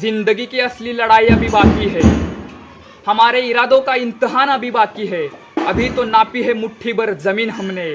जिंदगी की असली लड़ाई अभी बाकी है। हमारे इरादों का इम्तहान अभी बाकी है। अभी तो नापी है मुट्ठी भर जमीन हमने।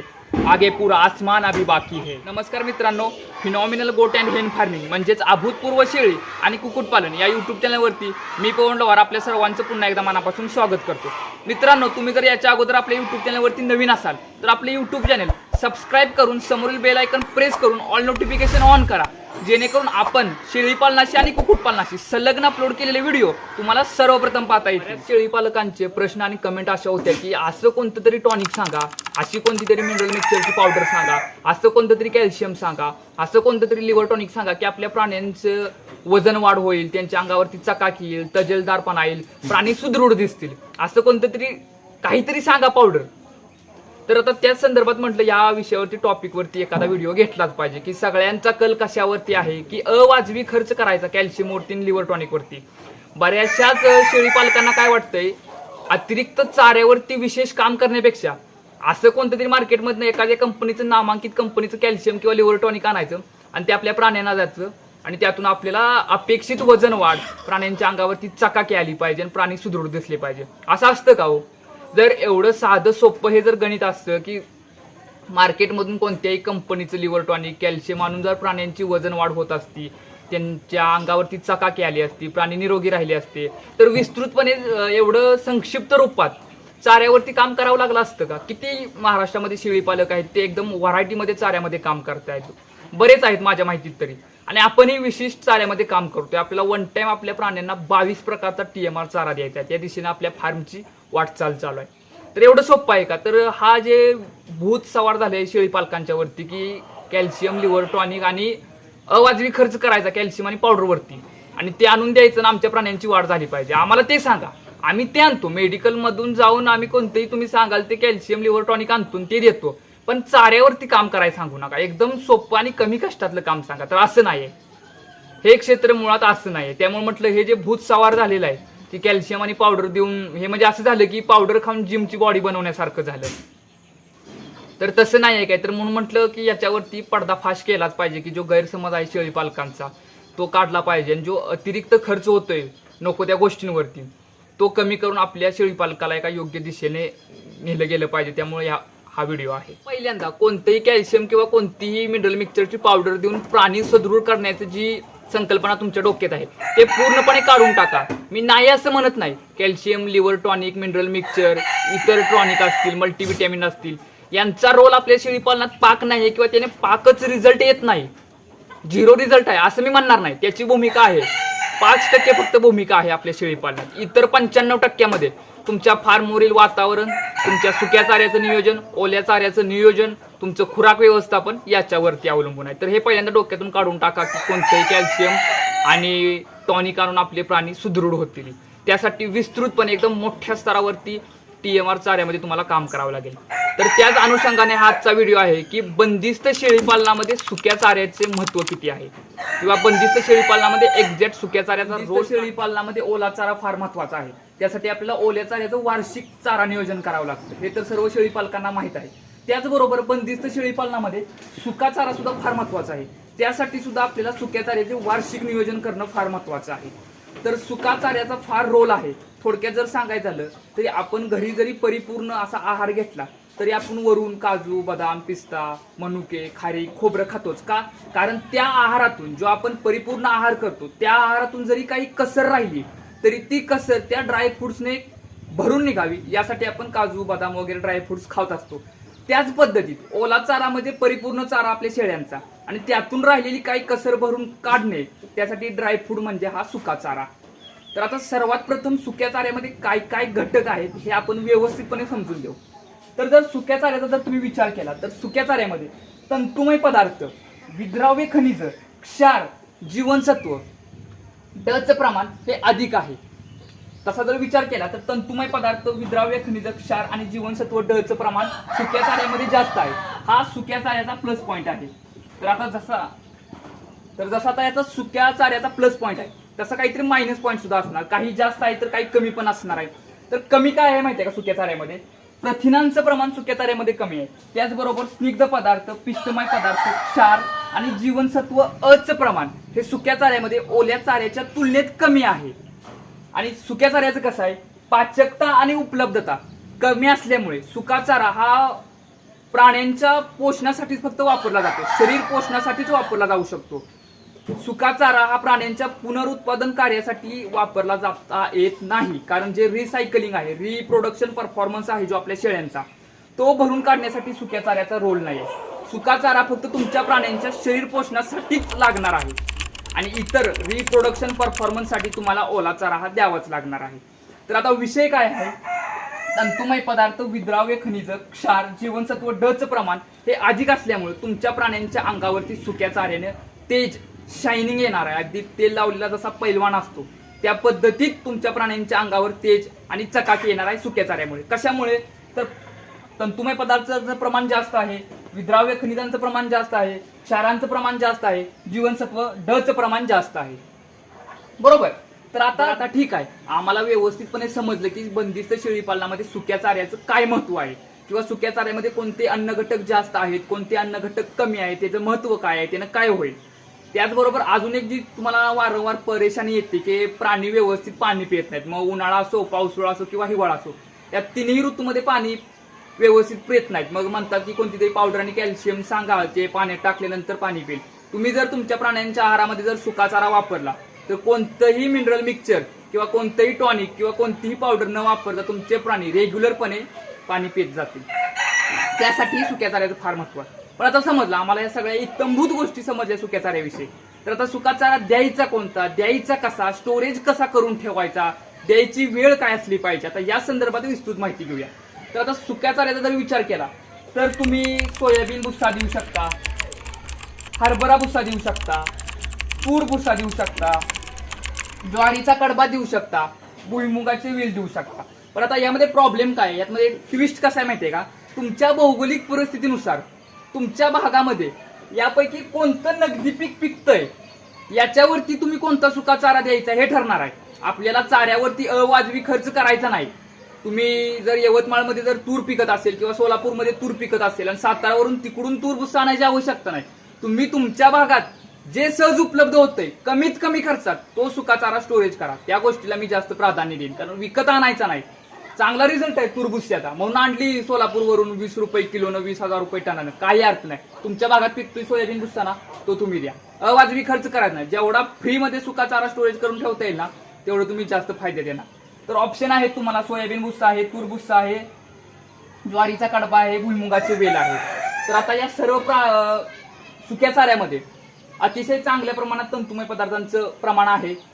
आगे पूरा आसमान अभी बाकी है। नमस्कार मित्रांनो फिनॉमिनल गोट अँड हेन फार्मिंग म्हणजेच अभूतपूर्व शेळी आणि कुक्कुटपालन या यूट्यूब चॅनलवरती मी पवन लवार आपल्या सर्वांचं पुन्हा एकदा मनापासून स्वागत करतो. मित्रांनो तुम्ही जर याच्या अगोदर आपल्या यूट्यूब चॅनलवरती नवीन असाल तर आपले यूट्यूब चॅनल सबस्क्राईब करून समोरील बेल आयकन प्रेस करून ऑल नोटिफिकेशन ऑन करा. जेणेकरून आपण शेळीपालनाशी आणि कुक्कुटपालनाशी संलग्न अपलोड केलेले व्हिडिओ तुम्हाला सर्वप्रथम पाहता येतील. शेळीपालकांचे प्रश्न आणि कमेंट अशा होत्या की असं कोणतं तरी टॉनिक सांगा अशी कोणती तरी मिनरल मिक्सरची पावडर सांगा असं कोणतं तरी कॅल्शियम सांगा असं कोणतं तरी लिव्हर टॉनिक सांगा की आपल्या प्राण्यांचं वजन वाढ होईल त्यांच्या अंगावरती चकाकी येईल तजेलदारपणा येईल प्राणी सुदृढ दिसतील. असं कोणतं तरी काहीतरी सांगा पावडर तर आता त्याच संदर्भात म्हटलं या विषयावरती टॉपिकवरती एखादा व्हिडिओ घेतलाच पाहिजे की सगळ्यांचा कल कशावरती आहे की अवाजवी खर्च करायचा कॅल्शियम वरती लिव्हर टॉनिकवरती बऱ्याचशाच शेळी पालकांना काय वाटतंय अतिरिक्त चाऱ्यावरती विशेष काम करण्यापेक्षा असं कोणतं तरी मार्केटमधनं एखाद्या कंपनीचं नामांकित कंपनीचं कॅल्शियम किंवा लिव्हर टॉनिक आणायचं आणि ते आपल्या प्राण्यांना जायचं आणि त्यातून आपल्याला अपेक्षित वजन वाढ प्राण्यांच्या अंगावरती चकाकी आली पाहिजे आणि प्राणी सुदृढ दिसले पाहिजे. असं असतं का हो? जर एवढं साधं सोपं हे जर गणित असतं की मार्केटमधून कोणत्याही कंपनीचं लिव्हर टॉनिक कॅल्शियम आणून जर प्राण्यांची वजन वाढ होत असती त्यांच्या अंगावरती चकाकी आली असती प्राणी निरोगी राहिले असते तर विस्तृतपणे एवढं संक्षिप्त रूपात चाऱ्यावरती काम करावं लागलं असतं का? किती महाराष्ट्रामध्ये शेळी पालक आहेत ते एकदम व्हरायटीमध्ये चाऱ्यामध्ये काम करतायत? बरेच आहेत माझ्या माहितीत तरी. आणि आपणही विशिष्ट चाऱ्यामध्ये काम करतोय. आपल्याला वन टाइम आपल्या प्राण्यांना बावीस प्रकारचा टी एम आर चारा द्यायचा आहे. त्या दिशेने आपल्या फार्मची वाटचाल चालू आहे. तर एवढं सोपं आहे का? तर हा जे भूत सवार झाले शेळी पालकांच्यावरती की कॅल्शियम लिव्हर टॉनिक आणि अवाजवी खर्च करायचा कॅल्शियम आणि पावडरवरती आणि ते आणून द्यायचं आणि आमच्या प्राण्यांची वाढ झाली पाहिजे. आम्हाला ते सांगा. आम्ही ते आणतो. मेडिकल मधून जाऊन आम्ही कोणतेही तुम्ही सांगाल ते कॅल्शियम लिव्हर टॉनिक आणतो ते देतो. पण चाऱ्यावरती काम करायला सांगू नका. एकदम सोपं आणि कमी कष्टातलं काम सांगा. तर असं नाही हे क्षेत्र मुळात असं नाही त्यामुळे म्हटलं हे जे भूत सवार झालेलं आहे की कॅल्शियम आणि पावडर देऊन हे म्हणजे असं झालं की पावडर खाऊन जिमची बॉडी बनवण्यासारखं झालं. तर तसं नाही आहे काय. तर म्हणून म्हटलं की याच्यावरती पडदाफाश केलाच पाहिजे की जो गैरसमज आहे शेळी पालकांचा तो काढला पाहिजे. आणि जो अतिरिक्त खर्च होतोय नको त्या गोष्टींवरती तो कमी करून आपल्या शेळी पालकाला एका योग्य दिशेने नेलं गेलं पाहिजे. त्यामुळे ह्या हा व्हिडिओ आहे. पहिल्यांदा कोणतंही कॅल्शियम किंवा कोणतीही मिनरल मिक्सरची पावडर देऊन प्राणी सदृढ करण्याचं जी संकल्पना तुमच्या डोक्यात आहे ते पूर्णपणे काढून टाका. मी नाही असं म्हणत नाही. Calcium liver tonic mineral mixture इतर टॉनिक असतील मल्टीव्हिटॅमिन असतील यांचा रोल आपल्या शेळीपालनात पाक नाही किंवा त्याने पाकच रिझल्ट येत नाही. झिरो रिझल्ट आहे असं मी म्हणणार नाही. त्याची भूमिका आहे. पाच टक्के फक्त भूमिका आहे आपल्या शेळीपालनात. इतर पंच्याण्णव टक्क्यामध्ये. तुमच्या फार्मवरील वातावरण तुमच्या सुक्या चाऱ्याचं नियोजन ओल्या चाऱ्याचं नियोजन तुमचं खुराक व्यवस्थापन याच्यावरती अवलंबून आहे. तर हे पहिल्यांदा डोक्यातून काढून टाका की कोणतंही कॅल्शियम आणि टॉनिक आणून आपले प्राणी सुदृढ होतील. त्यासाठी विस्तृतपणे एकदम मोठ्या स्तरावरती टी एम आर चाऱ्यामध्ये तुम्हाला काम करावं लागेल. तर त्याच अनुषंगाने हा आजचा व्हिडिओ आहे की बंदिस्त शेळीपालनामध्ये सुक्या चाऱ्याचे महत्त्व किती आहे? किंवा बंदिस्त शेळीपालनामध्ये एक्झॅक्ट सुक्या चाऱ्याचा रोज शेळीपालनामध्ये ओला चारा फार महत्त्वाचा आहे. त्यासाठी आपल्याला ओल्या चाऱ्याचं वार्षिक चारा नियोजन करावं लागतं. हे तर सर्व शेळीपालकांना माहीत आहे. त्याचबरोबर बंदिस्त शेळीपालनामध्ये सुका चारा सुद्धा फार महत्त्वाचा आहे. त्यासाठी सुद्धा आपल्याला सुक्या चाऱ्याचे वार्षिक नियोजन करणं फार महत्वाचं आहे. तर सुका चाऱ्याचा फार रोल आहे. थोडक्यात जर सांगायचं झालं तरी आपण घरी जरी परिपूर्ण असा आहार घेतला तरी आपण वरून काजू बदाम पिस्ता मनुके खारी खोबरं खातोच. का? कारण त्या आहारातून जो आपण परिपूर्ण आहार करतो त्या आहारातून जरी काही कसर राहिली तरी ती कसर त्या ड्रायफ्रुट्सने भरून निघावी. यासाठी आपण काजू बदाम वगैरे ड्राय फ्रुट्स खात असतो. त्याच पद्धतीत ओला चारामध्ये परिपूर्ण चारा आपल्या शेळ्यांचा आणि त्यातून राहिलेली काही कसर भरून काढणे त्यासाठी ड्रायफ्रूट म्हणजे हा सुका चारा. तर आता सर्वात प्रथम सुक्या चाऱ्यामध्ये काय काय घटक आहेत हे आपण व्यवस्थितपणे समजून घेऊ. तर जर सुक्या चाऱ्याचा जर तुम्ही विचार केला तर सुक्या चाऱ्यामध्ये तंतुमय पदार्थ विद्राव्य खनिज क्षार जीवनसत्व डचं प्रमाण हे अधिक आहे. तसा जर विचार केला तर तंतुमय पदार्थ विद्राव्य खनिज क्षार आणि जीवनसत्व डचं प्रमाण सुक्या चाऱ्यामध्ये जास्त आहे. हा सुक्या चाऱ्याचा प्लस पॉईंट आहे. तर आता जसा तर जसा आता याचा सुक्या चाऱ्याचा प्लस पॉईंट आहे तसं काहीतरी मायनस पॉईंट सुद्धा असणार. काही जास्त आहे तर काही कमी पण असणार आहे. तर कमी काय आहे माहिती आहे का सुक्या चाऱ्यामध्ये? प्रथिनांचं प्रमाण सुक्या चाऱ्यामध्ये कमी आहे. त्याचबरोबर स्निग्ध पदार्थ पिष्टमय पदार्थ क्षार आणि जीवनसत्व अचं प्रमाण हे सुक्या चाऱ्यामध्ये ओल्या चाऱ्याच्या तुलनेत कमी आहे. आणि सुक्या चाऱ्याचं कसं आहे? पाचकता आणि उपलब्धता कमी असल्यामुळे सुका चारा हा प्राण्यांच्या पोषणासाठीच फक्त वापरला जातो. शरीर पोषणासाठीच वापरला जाऊ शकतो. सुका चारा हा प्राण्यांच्या पुनरुत्पादन कार्यासाठी वापरला जाता येत नाही. कारण जे रिसायकलिंग आहे रिप्रोडक्शन परफॉर्मन्स आहे जो आपल्या शेळ्यांचा तो भरून काढण्यासाठी सुक्या चाऱ्याचा रोल नाही. सुका चारा फक्त तुमच्या प्राण्यांच्या शरीर पोषणासाठीच लागणार आहे. आणि इतर रिप्रोडक्शन परफॉर्मन्ससाठी तुम्हाला ओला चारा हा द्यावाच लागणार आहे. तर आता विषय काय आहे? तंतुमय पदार्थ विद्राव्य खनिज क्षार जीवनसत्व डचं प्रमाण हे अधिक असल्यामुळे तुमच्या प्राण्यांच्या अंगावरती सुक्या चाऱ्याने तेज शायनिंग येणार आहे. अगदी तेल लावलेला जसा पैलवान असतो त्या पद्धतीत तुमच्या प्राण्यांच्या अंगावर तेज आणि चकाकी येणार आहे सुक्या चाऱ्यामुळे. कशामुळे? तर तंतुमय पदार्थाचं प्रमाण जास्त आहे विद्राव्य खनिजांचं प्रमाण जास्त आहे क्षारांचं प्रमाण जास्त आहे जीवनसत्व डचं प्रमाण जास्त आहे. बरोबर? तर आता आता ठीक आहे. आम्हाला व्यवस्थितपणे समजलं की बंदिस्त शेळी पालनामध्ये सुक्या चाऱ्याचं काय महत्त्व आहे? किंवा सुक्या चाऱ्यामध्ये कोणते अन्न घटक जास्त आहेत कोणते अन्न घटक कमी आहेत त्याचं महत्त्व काय आहे त्यानं काय होईल? त्याचबरोबर अजून एक जी तुम्हाला वारंवार परेशानी येते की प्राणी व्यवस्थित पाणी पित नाहीत. मग उन्हाळा असो पावसाळा असो किंवा हिवाळा असो या तिन्ही ऋतूमध्ये पाणी व्यवस्थित पित नाहीत. मग म्हणतात की कोणती तरी पावडर आणि कॅल्शियम सांगा जे पाण्यात टाकल्यानंतर पाणी पिईल. तुम्ही जर तुमच्या प्राण्यांच्या आहारामध्ये जर सुका चारा वापरला तर कोणतंही मिनरल मिक्सचर किंवा कोणतंही टॉनिक किंवा कोणतीही पावडर न वापरता तुमचे प्राणी रेग्युलरपणे पाणी पित जातील. त्यासाठी सुक्या चाऱ्याचं फार महत्त्व आहे. पण आता समजलं आम्हाला या सगळ्या इतंभूत गोष्टी समजल्या सुक्या चाऱ्याविषयी तर आता सुका चारा द्यायचा कोणता? द्यायचा कसा? स्टोरेज कसा करून ठेवायचा? द्यायची वेळ काय असली पाहिजे? आता या संदर्भात विस्तृत माहिती घेऊया. तर आता सुक्या चाऱ्याचा जर विचार केला तर तुम्ही सोयाबीन भुस्सा देऊ शकता हरभरा भुस्सा देऊ शकता तूर भुस्सा देऊ शकता ज्वारीचा कडबा देऊ शकता भुईमुगाचे वेल देऊ शकता. पण आता यामध्ये प्रॉब्लेम काय? आहे? यामध्ये ट्विस्ट कसा आहे माहितीये का? तुमच्या भौगोलिक परिस्थितीनुसार तुमच्या भागामध्ये यापैकी कोणतं नगदी पीक पिकतंय? याच्यावरती तुम्ही कोणता सुका चारा द्यायचा हे ठरणार आहे. आपल्याला चाऱ्यावरती अवाजवी खर्च करायचा नाही. तुम्ही जर यवतमाळमध्ये जर तूर पिकत असेल किंवा सोलापूरमध्ये तूर पिकत असेल आणि सातारावरून तिकडून तूर भुस्सा आणायची आवश्यकता नाही. तुम्ही तुमच्या भागात जे सहज उपलब्ध होतंय कमीत कमी खर्चात तो सुका चारा स्टोरेज करा. त्या गोष्टीला मी जास्त प्राधान्य देईन. कारण विकत आणायचा नाही. चांगला रिझल्ट आहे तुरबुस्याचा म्हणून आणली सोलापूरवरून वीस रुपये किलोनं वीस हजार रुपये टनानं. काही अर्थ नाही. तुमच्या भागात पिकतोय सोयाबीन भुस्सा ना तो तुम्ही द्या. अवाजवी खर्च करायचा नाही. जेवढा फ्रीमध्ये सुका चारा स्टोरेज करून ठेवता येईल ना तेवढं तुम्ही जास्त फायदे देणार. तर ऑप्शन आहे तुम्हाला सोयाबीन भुस्सा आहे तूर भुस्सा आहे ज्वारीचा कडबा आहे भुईमुगाचे वेल आहे. तर आता या सर्व प्रा- सुक्या चाऱ्यामध्ये अतिशय चांगल्या प्रमाणात तंतुमय पदार्थांचं प्रमाण आहे.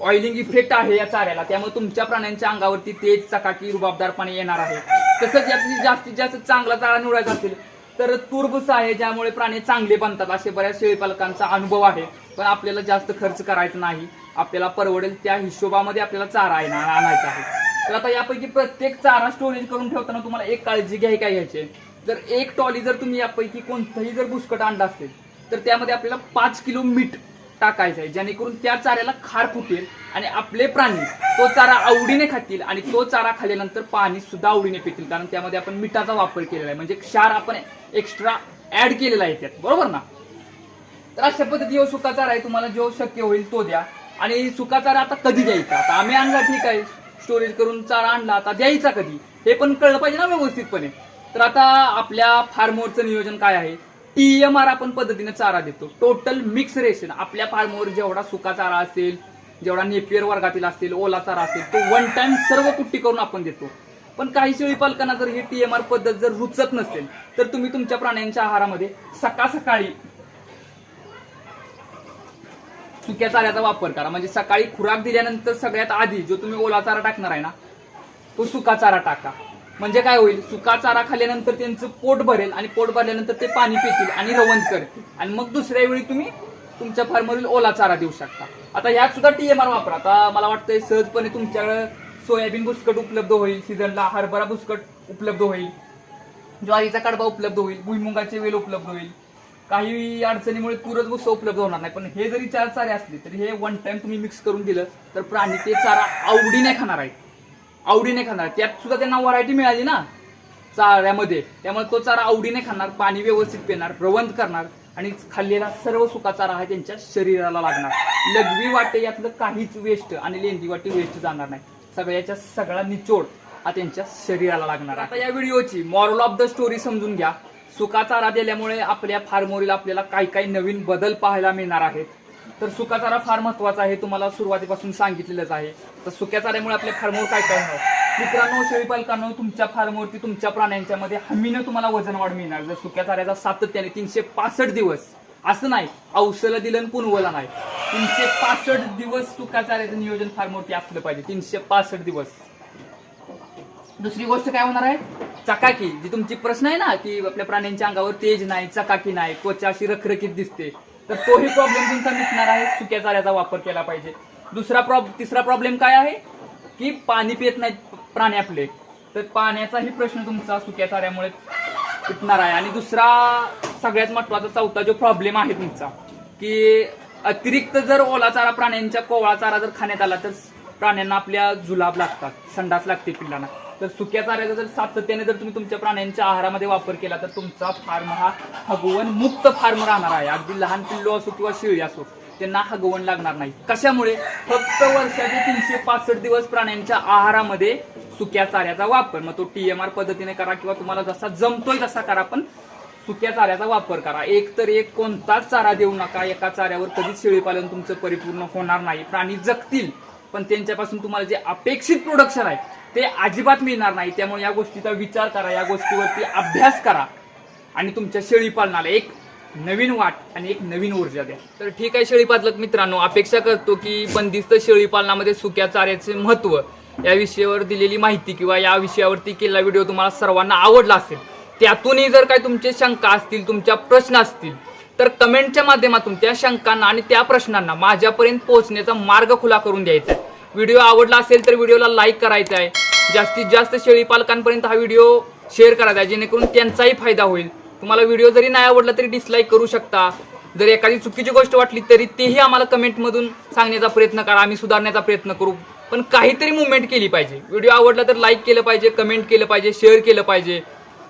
ऑइलिंग इफेक्ट आहे या चाऱ्याला. त्यामुळे तुमच्या प्राण्यांच्या अंगावरती तेज चकाकी रुबाबदारपणे येणार आहे. तसंच यात जास्तीत जास्त चांगला चारा निवडायचा असेल तर तुरबुस आहे ज्यामुळे प्राणी चांगले बनतात. असे बऱ्याच शेळीपालकांचा अनुभव आहे. पण आपल्याला जास्त खर्च करायचा नाही. आपल्याला परवडेल त्या हिशोबामध्ये आपल्याला चारा आहे ना आणायचा आहे. तर आता यापैकी प्रत्येक चारा स्टोरेज करून ठेवताना तुम्हाला एक काळजी घ्याय काय घ्यायची? आहे. जर एक टॉली जर तुम्ही यापैकी कोणतंही जर बुसकट आणला असेल तर त्यामध्ये आपल्याला पाच किलो मीठ टाकायचं आहे. जेणेकरून त्या चाऱ्याला खार फुटेल आणि आपले प्राणी तो चारा आवडीने खातील आणि तो चारा खाल्ल्यानंतर पाणी सुद्धा आवडीने पितील. कारण त्यामध्ये आपण मिठाचा वापर केलेला आहे. म्हणजे क्षार आपण एक्स्ट्रा ऍड केलेला आहे त्यात. बरोबर ना? तर अशा पद्धती सुका चारा आहे तुम्हाला जो शक्य होईल तो द्या. आणि सुका चारा आता कधी द्यायचा? आता आम्ही आणला ठीक आहे. स्टोरेज करून चारा आणला आता द्यायचा कधी? हे पण कळलं पाहिजे ना व्यवस्थितपणे. तर आता आपल्या फार्मोरचं नियोजन काय आहे? टीएमआर आपण पद्धतीने चारा देतो. टोटल मिक्स रेशन आपल्या फार्मवर जेवढा सुका चारा असेल जेवढा नेपियर वर्गातील असेल ओला चारा असेल तो वन टाइम सर्व कुट्टी करून आपण देतो. पण काही शेळी पालकांना जर ही टीएमआर पद्धत जर रुचत नसेल तर तुम्ही तुमच्या प्राण्यांच्या आहारामध्ये सकाळ सकाळी सुक्या चाऱ्याचा वापर करा. म्हणजे सकाळी खुराक दिल्यानंतर सगळ्यात आधी जो तुम्ही ओला चारा टाकणार आहे ना तो सुका चारा टाका. म्हणजे काय होईल? सुका चारा खाल्ल्यानंतर त्यांचं पोट भरेल आणि पोट भरल्यानंतर ते पाणी पितील आणि रवंत करतील. आणि मग दुसऱ्या वेळी तुम्ही तुमच्या फार्मवरील ओला चारा देऊ शकता. आता ह्यात सुद्धा टीएमआर वापरा. आता मला वाटतंय सहजपणे तुमच्याकडे सोयाबीन बुस्कट उपलब्ध होईल सीझनला हरभरा बुस्कट उपलब्ध होईल ज्वारीचा कडबा उपलब्ध होईल भुईमुगाचे वेल उपलब्ध होईल. काही अडचणीमुळे तुरच भुस्सा उपलब्ध होणार नाही. पण हे जरी चार चारे असले तरी हे वन टाइम तुम्ही मिक्स करून दिलं तर प्राणी ते चारा आवडीने खाणार आहेत. आवडीने खाणार. त्यात सुद्धा त्यांना व्हरायटी मिळाली ना चाऱ्यामध्ये. त्यामुळे तो चारा आवडीने खाणार पाणी व्यवस्थित पिणार प्रबंध करणार आणि खाल्लेला सर्व सुका चारा हा त्यांच्या शरीराला लागणार. लघवी वाटे यातलं काहीच वेस्ट आणि लेंदी वाटे वेस्ट जाणार नाही. सगळ्याच्या सगळा निचोड हा त्यांच्या शरीराला लागणार. आता या व्हिडिओची मॉरल ऑफ द स्टोरी समजून घ्या. सुका चारा दिल्यामुळे आपल्या फार्मोरीला आपल्याला काही काही नवीन बदल पाहायला मिळणार आहेत. तर सुका चारा फार महत्त्वाचा आहे तुम्हाला सुरुवातीपासून सांगितलेलंच आहे. तर सुक्या चाऱ्यामुळे आपल्या फार्मवर काय काय होणार? मित्रांनो शेळीपालकांनो तुमच्या फार्मवरती तुमच्या प्राण्यांच्या मध्ये हमीनं तुम्हाला वजन वाढ मिळणार. जर सुक्या चाऱ्याचा सातत्याने तीनशे पासष्ट दिवस असं नाही औषधं दिलं पुनवला नाही तीनशे पासष्ट दिवस सुकाचाऱ्याचं नियोजन फार्मवरती असलं पाहिजे. तीनशे पासष्ट दिवस. दुसरी गोष्ट काय होणार आहे? चकाकी. जी तुमची प्रश्न आहे ना की आपल्या प्राण्यांच्या अंगावर तेज नाही चकाकी नाही त्वचा अशी रखरखीत दिसते. तर तोही प्रॉब्लेम तुमचा मिटणार आहे. सुक्या चाऱ्याचा वापर केला पाहिजे. दुसरा प्रॉब तिसरा प्रॉब्लेम काय आहे? की पाणी पित नाहीत प्राणी आपले. तर पाण्याचाही प्रश्न तुमचा सुक्या चाऱ्यामुळे सुटणार आहे. आणि दुसरा सगळ्यात महत्त्वाचा चौथा जो प्रॉब्लेम आहे तुमचा की अतिरिक्त जर ओला चारा प्राण्यांच्या कोवळा चारा जर खाण्यात आला तर प्राण्यांना आपल्या जुलाब लागतात. संडास लागते पिल्लांना. तर सुक्या चाऱ्याचा जर सातत्याने जर तुम्ही तुमच्या प्राण्यांच्या आहारामध्ये वापर केला तर तुमचा फार्म हा हगवण मुक्त फार्म राहणार आहे. अगदी लहान पिल्लो असो किंवा शेळी असो त्यांना हगवण लागणार नाही. कशामुळे? फक्त वर्षाचे तीनशे पासष्ट दिवस प्राण्यांच्या आहारामध्ये सुक्या चाऱ्याचा वापर. मग तो टीएमआर पद्धतीने करा किंवा तुम्हाला जसा जमतोय तसा करा पण सुक्या चाऱ्याचा वापर करा. एक तर एक कोणताच चारा देऊ नका. एका चाऱ्यावर कधीच शेळीपालन तुमचं परिपूर्ण होणार नाही. प्राणी जगतील पण त्यांच्यापासून तुम्हाला जे अपेक्षित प्रोडक्शन आहे ते अजिबात मिळणार नाही. त्यामुळे या गोष्टीचा विचार करा या गोष्टीवरती अभ्यास करा आणि तुमच्या शेळीपालनाला एक नवीन वाट आणि एक नवीन ऊर्जा द्या. तर ठीक आहे शेळीपालक मित्रांनो अपेक्षा करतो की बंदिस्त शेळीपालनामध्ये सुक्या चाऱ्याचे महत्त्व या विषयावर दिलेली माहिती किंवा या विषयावरती केलेला व्हिडिओ तुम्हाला सर्वांना आवडला असेल त्यातूनही जर काही तुमचे शंका असतील तुमच्या प्रश्न असतील तर कमेंटच्या माध्यमातून त्या शंकांना आणि त्या प्रश्नांना माझ्यापर्यंत पोहोचण्याचा मार्ग खुला करून द्यायचा आहे. व्हिडिओ आवडला असेल तर व्हिडिओला लाईक करायचा आहे. जास्तीत जास्त शेळी पालकांपर्यंत हा व्हिडिओ शेअर करायचा आहे जेणेकरून त्यांचाही फायदा होईल. तुम्हाला व्हिडिओ जरी नाही आवडला तरी डिसलाईक करू शकता. जर एखादी चुकीची गोष्ट वाटली तरी तेही आम्हाला कमेंटमधून सांगण्याचा प्रयत्न करा आम्ही सुधारण्याचा प्रयत्न करू. पण काहीतरी मुवमेंट केली पाहिजे. व्हिडिओ आवडला तर लाईक केलं पाहिजे कमेंट केलं पाहिजे शेअर केलं पाहिजे.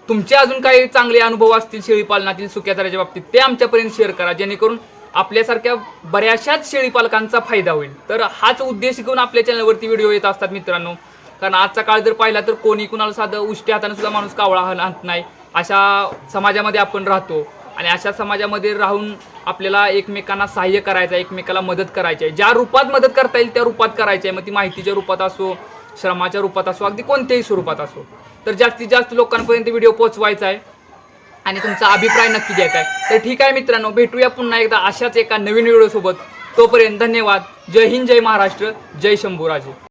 तुमचे अजून काही चांगले अनुभव असतील शेळी पालनातील सुक्या बाबतीत ते आमच्यापर्यंत शेअर करा जेणेकरून आपल्यासारख्या बऱ्याचशाच शेळी पालकांचा फायदा होईल. तर हाच उद्देश घेऊन आपल्या चॅनलवरती व्हिडिओ येत असतात मित्रांनो. कारण आजचा काळ जर पाहिला तर कोणी कुणाला साधं उष्ट्या हाताने सुद्धा माणूस कावळा हात नाही. अशा समाजामध्ये आपण राहतो. आणि अशा समाजामध्ये राहून आपल्याला एकमेकांना सहाय्य करायचं आहे एकमेकाला मदत करायची आहे. ज्या रूपात मदत करता येईल त्या रूपात करायची आहे. मग ती माहितीच्या रूपात असो श्रमाच्या रूपात असो अगदी कोणत्याही स्वरूपात असो. तर जास्तीत जास्त लोकांपर्यंत व्हिडिओ पोहोचवायचा आहे. आणि तुमचा अभिप्राय नक्की द्यायचा आहे तर ठीक आहे मित्रांनो भेटूया पुन्हा एकदा अशाच एका नवीन व्हिडिओसोबत. तोपर्यंत धन्यवाद. जय हिंद जय महाराष्ट्र जय शंभूराजे.